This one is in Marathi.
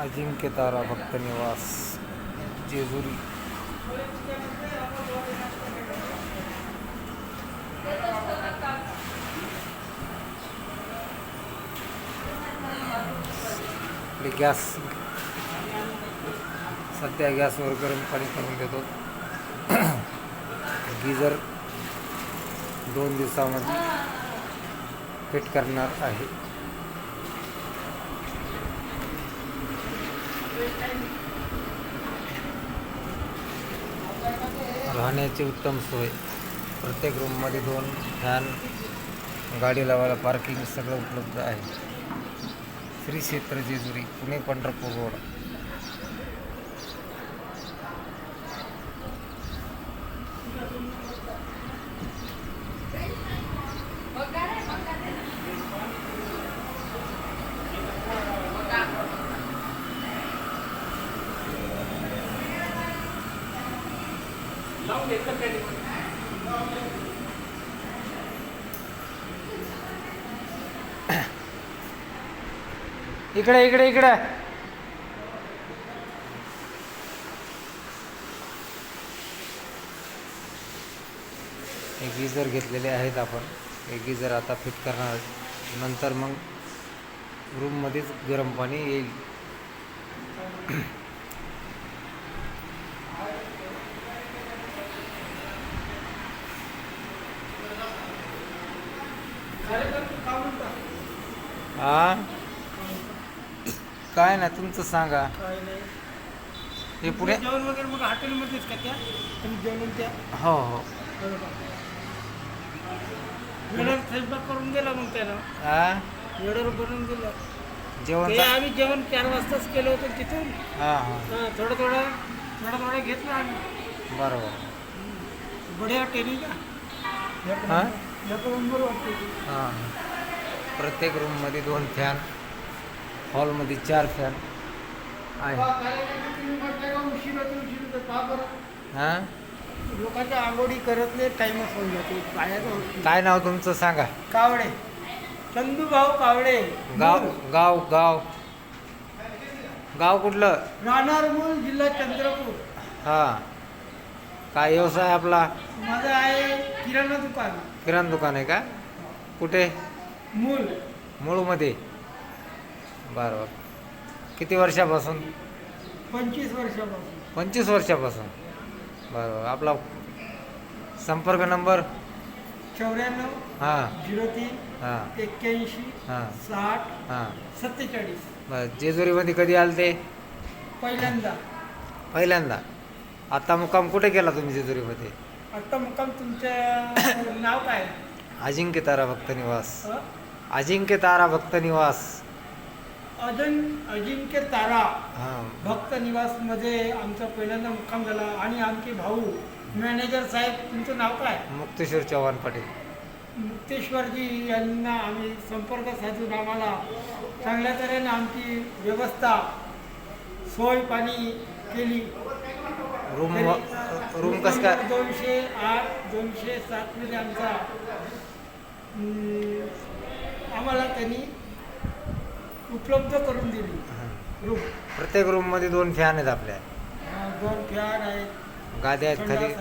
अजिंक्य तारा भक्त निवास जेजुरी. गॅस सध्या गॅसवर गरम पाणी करून देतो. गिजर दोन दिवसामध्ये फिट करणार आहे. राहण्याची उत्तम सोय. प्रत्येक रूममध्ये दोन फॅन गाडी लावायला पार्किंग सगळं उपलब्ध आहे. श्री क्षेत्र जेजुरी पुणे पंढरपूर रोड इकडे इकडे इकडे. एक गिजर घेतलेले आहेत आपण. हे गिजर आता फिट करणार. आहोत. नंतर मग रूममध्येच गरम पाणी येईल. हा? काय ना तुमचं सांगा. हे पुढे? जेवण वगैरे मग हॉटेलमध्येच का त्या? तुम्ही जेवण त्या? हो हो. वेळेवर स्वयंपाक करून गेला मग त्यानं. हा वेळेवर बनवून दिलं. जेवण ते आम्ही जेवण चार वाजताच केलं होतं तिथून. हां हां. हा, थोडं थोडं थोडं थोडं घेतलं आम्ही. बरोबर. बढिया टेनी का? हा? एक नंबर वाटते ती. हां. प्रत्येक रूममध्ये दोन फॅन हॉलमध्ये चार फॅन आहे. हां? लोकांच्या आंघोळी करत नाही टाइमच होऊन जाते. काय नाव तुमचं सांगा? कावडे. चंदू भाऊ कावडे. गाव गाव गाव. गाव कुठलं? राहणार मूल जिल्हा चंद्रपूर. हां. काय व्यवसाय आपला? माझं आहे किराणा दुकान. किराणा दुकान आहे का? कुठे? मूल. मूळमध्ये. बरं बरं. किती वर्षापासून? पंचवीस वर्षापासून. पंचवीस वर्षापासून. बरं बरं. आपला संपर्क नंबर? चौऱ्याण्णव हां. झिरो तीन हां. एक्क्याऐंशी हां. साठ हां. सत्तेचाळीस. बरं जेजुरीमध्ये कधी आले ते पहिल्यांदा. पहिल्यांदा. आता मुक्काम कुठे केला तुम्ही जेजुरीमध्ये? आता मुक्काम तुमचं नाव काय? अजिंक्य तारा भक्त निवास? अजिंक्य तारा भक्त निवास. अजून अजिंक्य तारा हां. भक्त निवासमध्ये आमचा पहिल्यांदा मुक्काम झाला आणि आमचे भाऊ मॅनेजर साहेब तुमचं नाव काय? मुक्तेश्वर चव्हाण पाटील. मुक्तेश्वरजी यांना आम्ही संपर्क साधून आम्हाला चांगल्या तऱ्हेने आमची व्यवस्था सोय पाणी केली. रूम रूम कसं काय? दोनशे आठ दोनशे सात मध्ये आमचा आम्हाला त्यांनी उपलब्ध करून दिली. रूम प्रत्येक रूममध्ये दोन फॅन आहेत आपल्या. दोन फॅन आहेत. गाद्या आहेत खाली.